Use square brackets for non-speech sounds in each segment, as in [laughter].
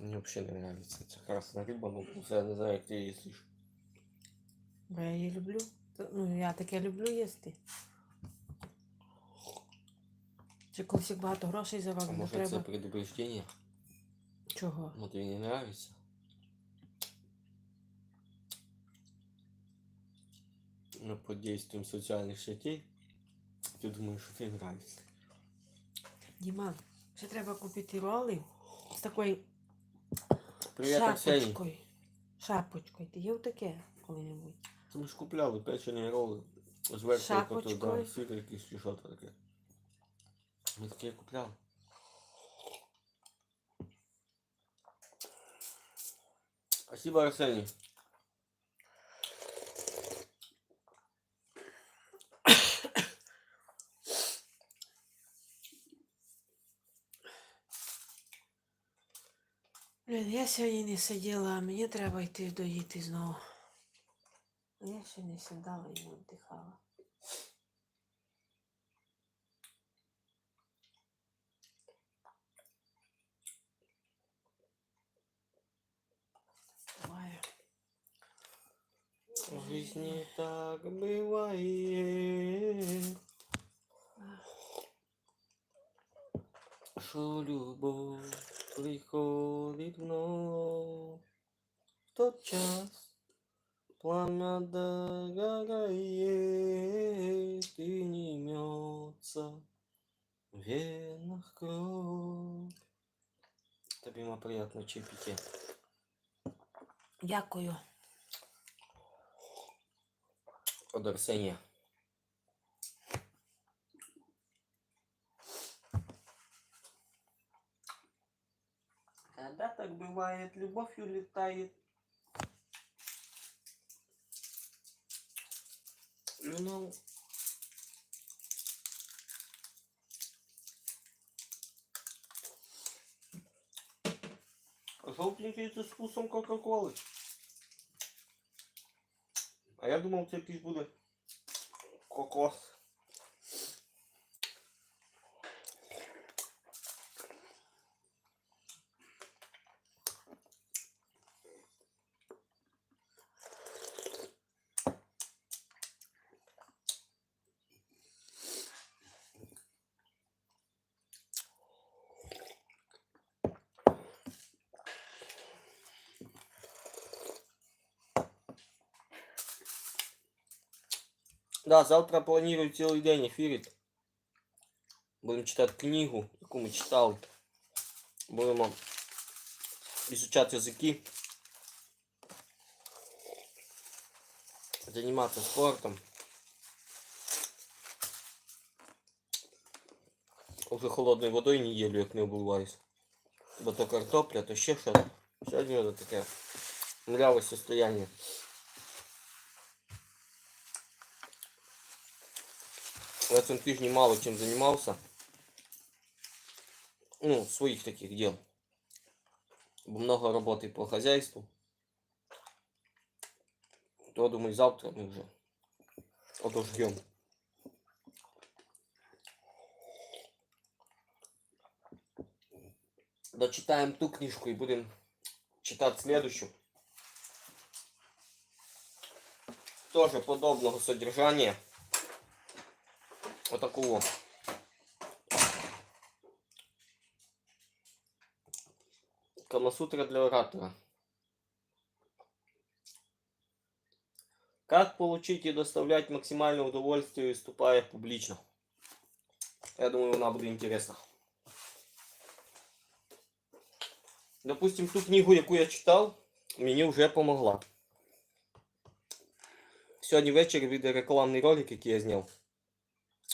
Мне вообще не нравится эта красная рыба, но я не знаю, як ти її їсиш. Бо я її люблю. Та- Ну, я таке люблю їсти. Чи колись як багато грошей А зароблено, може треба. це предупреждение? Чого? Ну тобі не нравится? Ну, под действием социальных сетей ти думаєш, що тобі нравится. Діман, ще треба купити роли з такою Привет, Арсеній. шапочкою. Шапочкою. Ти є таке коли-небудь? Це ми ж купляли печені роли. Зверху ото, да, сир якийсь чи що то таке. Ми таке купляли. Спасибо, Арсений. Блін, я сьогодні не сиділа, а мені треба йти доїти знову. Я ще не сідала і не віддихала. Буває. В жизни так бывает, что любовь приходит вновь в тот час. Пламя догорает и не имется в венах кровь. Тобі приятно чипіки. Дякую. От Арсенія. Когда так бывает, любовь улетает. Ну, желтенький це з вкусом Кока-Коли. А я думав, це якийсь буде кокос. Да, завтра планирую цілий день ефірити. Будемо читати книгу, яку ми читали. Будемо изучати язики. Займатися спортом. Уже холодною водою неділю, як не обливаюсь. Бо то картопля, то ще щось. Сьогодні таке мляве состояние. В этом тижне мало чем занимался. Ну, своих таких дел. Много работы по хозяйству. То, думаю, завтра мы уже отожгем. Дочитаем ту книжку и будем читать следующую. Тоже подобного содержания. Отакого. Камасутра для оратора. Как получить и доставлять максимальное удовольствие, выступая публично? Я думаю, она будет интересна. Допустим, ту книгу, яку я читав, мені вже помогла. Сьогодні ввечері вийде рекламний ролик, який я зняв.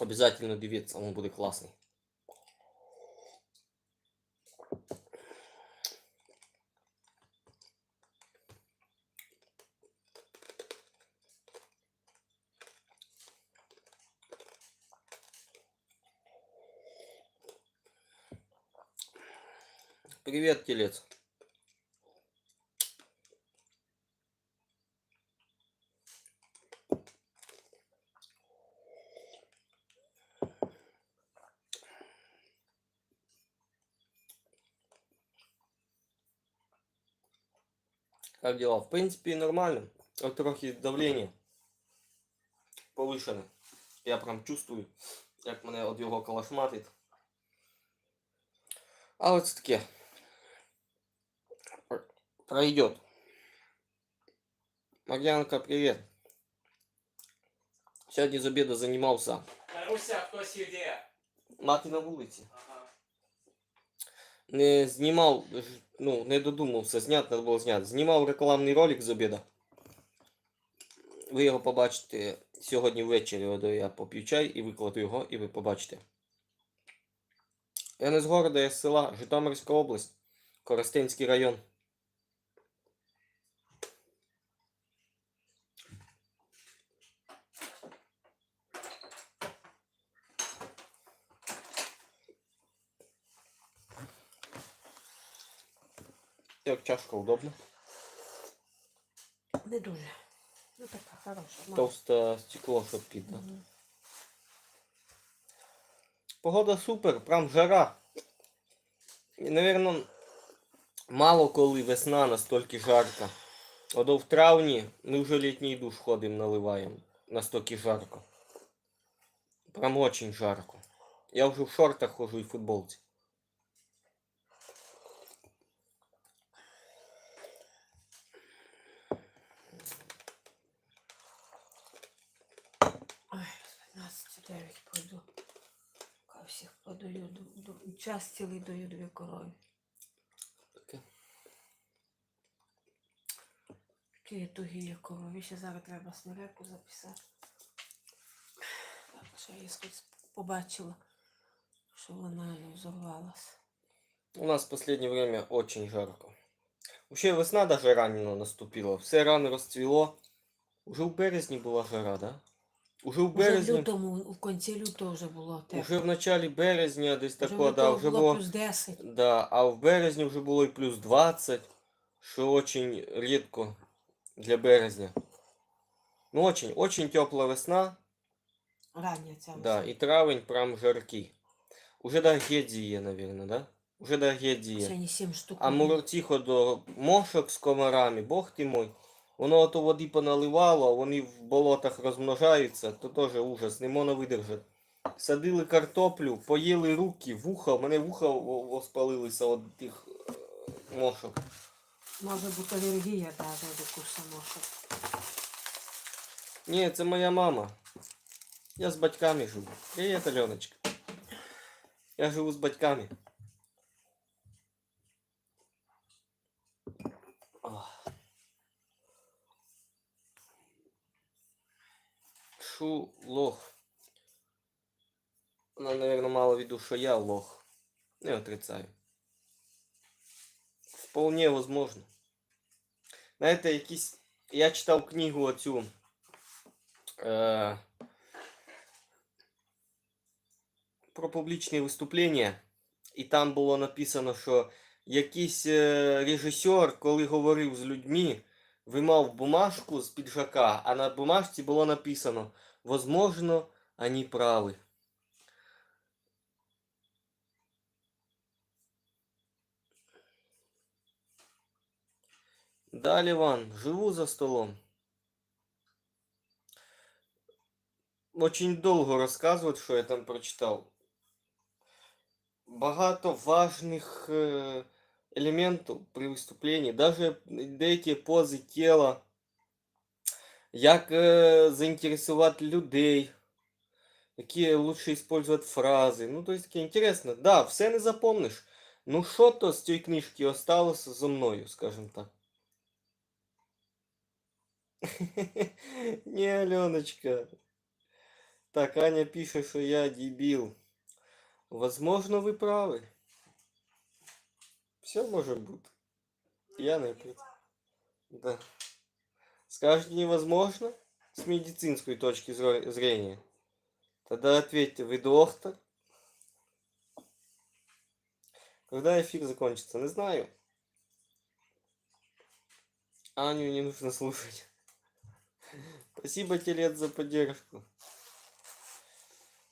Обязательно дивіться, він буде класний. Привет, телец. Как дела? В принципе, нормально. Вот трохи давлення повишене. Я прям чувствую, як мене від його калашматить. А от таке. Пр- Пройдет. Марьянка, привет. Сьогодні з обіду займався. Маруся, хтось іде. Мати на вулиці. Ага. Не знімав, ну, не додумався, зняти треба було зняти. Знімав рекламний ролик з обіда. Ви його побачите сьогодні ввечері, от я поп'ю чай і викладу його, і ви побачите. Я не з города, я з села, Житомирська область, Коростенський район. Як чашка удобна. Не дуже. Ну така хороша. Товсте стекло, щоб під. да. Мгм. Погода супер, прям жара. І, наверно, мало коли весна настільки жарка. Ото в травні ми вже літній душ ходимо, наливаємо. Настільки жарко. Прям очень жарко. Я вже в шортах хожу і в футболці. Час цілий даю дві корови. Таке. Такі тугі є корові. Ще зараз треба снереку записати. Так, що я хоч побачила, що вона не взорвалась. У нас в последнее время очень жарко. Вообще весна даже ранено наступила. Все рано розцвіло. Уже в березні була жара, да? Уже в Уже в березні. лютому, в кінці лютого вже було тепло. Уже в началі березня десь Вже тако, да, лютого вже було було. плюс 10. Да, а в березні вже було і плюс 20, що очень рідко для березня. Ну, очень, очень тепла весна, Рання ця да, весна. і травень прям жаркий. Уже до гедії, наверное, да? Уже до гедії. Сьогодні 7 штук. А муртіхо до мошок з комарами, бог ти мой. Воно ото води поналивало, вони в болотах розмножаються, то теж ужас, не можна видержати. Садили картоплю, поїли руки, вуха, в мене вуха о- оспалилися від тих е, мошок. Може бути алергія навіть до курсу мошок. Ні, це моя мама. Я з батьками живу. Привіт, Альоночка. Я живу з батьками. Ах. Шу лох. Вона, наверное, мала в виду, що я лох. Не отрицаю. Вполне возможно. Знаєте, якісь. Я читав книгу оцю. Е... Про публічні виступлення. І там було написано, що якийсь е, режисер, коли говорив з людьми, вимав бумажку з піджака, а на бумажці було написано Возможно, они правы. Далі Іван, живу за столом. Очень довго розказувати, що я там прочитав. Багато важних е, елементів при виступленні, даже деякі пози тіла, як е, заінтересувати людей, які лучше использовать фрази. Ну, то есть таке інтересно. Да, все не запомниш. Ну, що то з цієї книжки осталося зо мною, скажем так. [laughs] Не, Аленочка. Так, Аня пишет, что я дебил. Возможно, вы правы. Все может быть. Я не. Да. Скажете невозможно с медицинской точки зрения. Тогда ответьте, вы доктор? Когда эфир закончится? Не знаю. Аню не нужно слушать. Спасибо, Телец, за поддержку.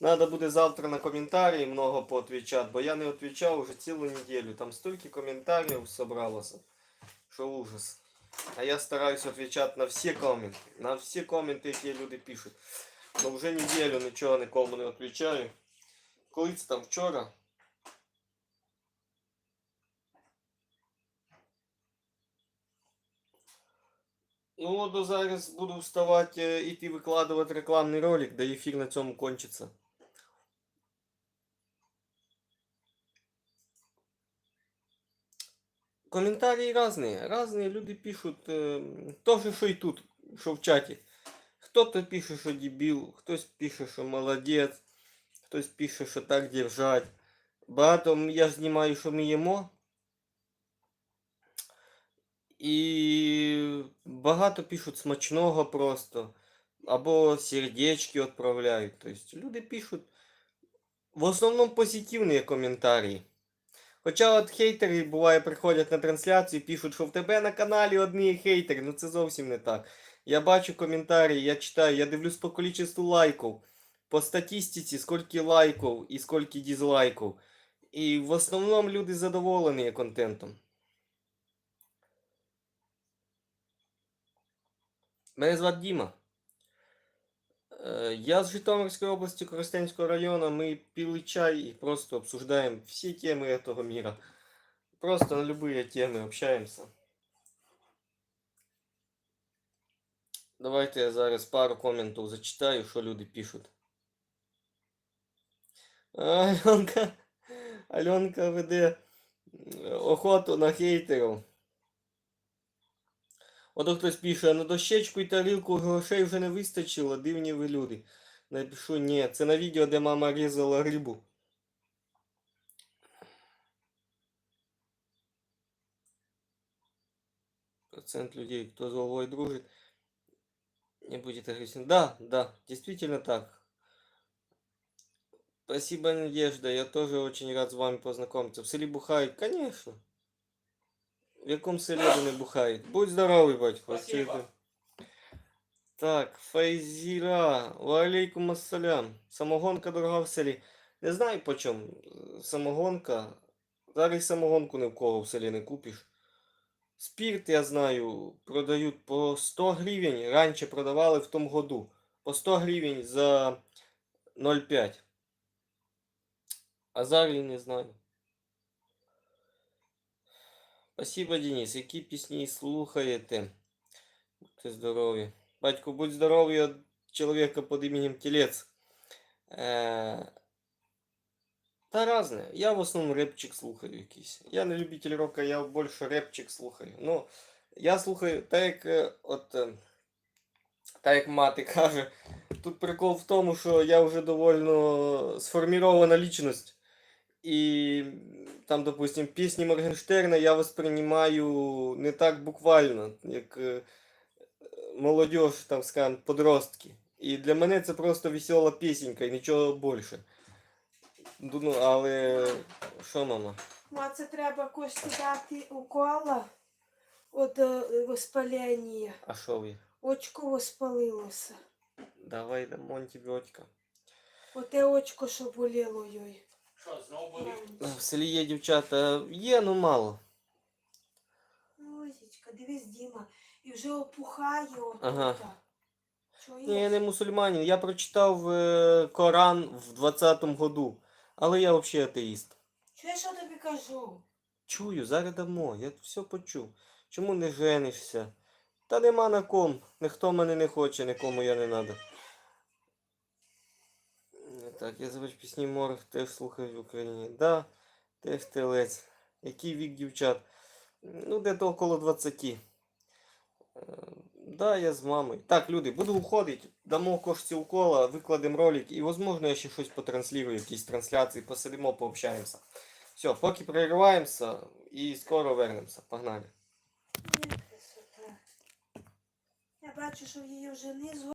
Надо буде завтра на коментарі много поотвечати, бо я не відповідав уже цілу неділю. Там стільки коментарів собралося, що ужас. А я стараюсь отвечать на всі коменти. На всі коменти, які люди пишуть. Ну вже неділю нічого нікому не відповідаю. Коли там вчора? Ну, от зараз буду вставати е, іти викладувати рекламний ролик, де ефір на цьому кончиться. Комментарии разные. Разные люди пишут э, то же, что и тут, что в чате. Кто-то пишет, что дебил, хтось пише, що молодець, хтось пише, що так держать. Багато я ж знімаю, що ми їмо. І багато пишуть смачного просто. Або сердечки відправляють. Тобто люди пишуть в основному позитивні коментарі. Хоча от хейтери буває приходять на трансляцію, пишуть, що в тебе на каналі одні хейтери. Ну це зовсім не так. Я бачу коментарі, я читаю, я дивлюсь по количеству лайків, по статистиці, скільки лайків і скільки дизлайків. І в основному люди задоволені контентом. Мене звати Діма. Е, Я з Житомирської області Коростенського району. Ми пили чай і просто обсуждаємо всі теми этого мира. Просто на любые темы общаемся. Давайте я зараз пару коментів зачитаю, що люди пишуть. Альонка, Альонка веде е, охоту на хейтерів. Ото хтось пише, на дощечку і тарілку грошей вже не вистачило, дивні ви люди. Напишу, ні, це на відео, де мама різала рибу. Процент людей, кто с головой дружит, не будет агрессивным. Да, да, действительно так. Спасибо, Надежда. Я тоже очень рад с вами познакомиться. В селе бухают? Конечно. В якому селі вони бухають? Будь здоровий, батько. Спасибо. Так, Файзіра. Валейкум ассалям. Самогонка дорога в селі. Не знаю по чому. Самогонка. Зараз самогонку ні в кого в селі не купиш. Спирт, я знаю, продають по 100 гривень. Раніше продавали в тому году. По 100 гривень за 0,5. А зараз не знаю. Спасибо, Денис. Які пісні слухаєте? Будьте здорові. Батько, будь здоровий від чоловіка під іменем Тілець. Е... Та разне. Я в основному репчик слухаю якийсь. Я не любитель рока, я більше репчик слухаю. Ну, я слухаю, так як е, от. е, Так як мати каже, тут прикол в тому, що я вже довольно сформірована лічність. І там, допустим, пісні Моргенштерна я воспринимаю не так буквально, як е, молодіж, там скажем, подростки. І для мене це просто весела пісенька і нічого більше. Ну, але що, мама? Ма, це треба кошти дати укола від е, воспалення. А що ви? Очко воспалилося. Давай дамо антибіотика. Оте очко, що боліло їй. Що? В селі є дівчата, є, ну мало. Розічка, дивись, Діма, і вже опухає. Ага. Чуєш? Ні, я не мусульманин. Я прочитав е, Коран в 20-му году. Але я взагалі атеїст. Чуєш, що тобі кажу? Чую, зараз дамо, я все почув. Чому не женишся? Та нема на ком. Ніхто мене не хоче, нікому я не надо. Так, я звич пісні Морг теж слухаю в Україні. Да, теж телець. Який вік дівчат? Ну, де-то около 20. Е, Да, я з мамою. Так, люди, буду уходити. Дамо кошці укола, викладемо ролик і, можливо, я ще щось потранслірую, якісь трансляції, посидимо, пообщаємося. Все, поки перериваємося і скоро вернемося. Погнали. Я бачу, що в її вже низ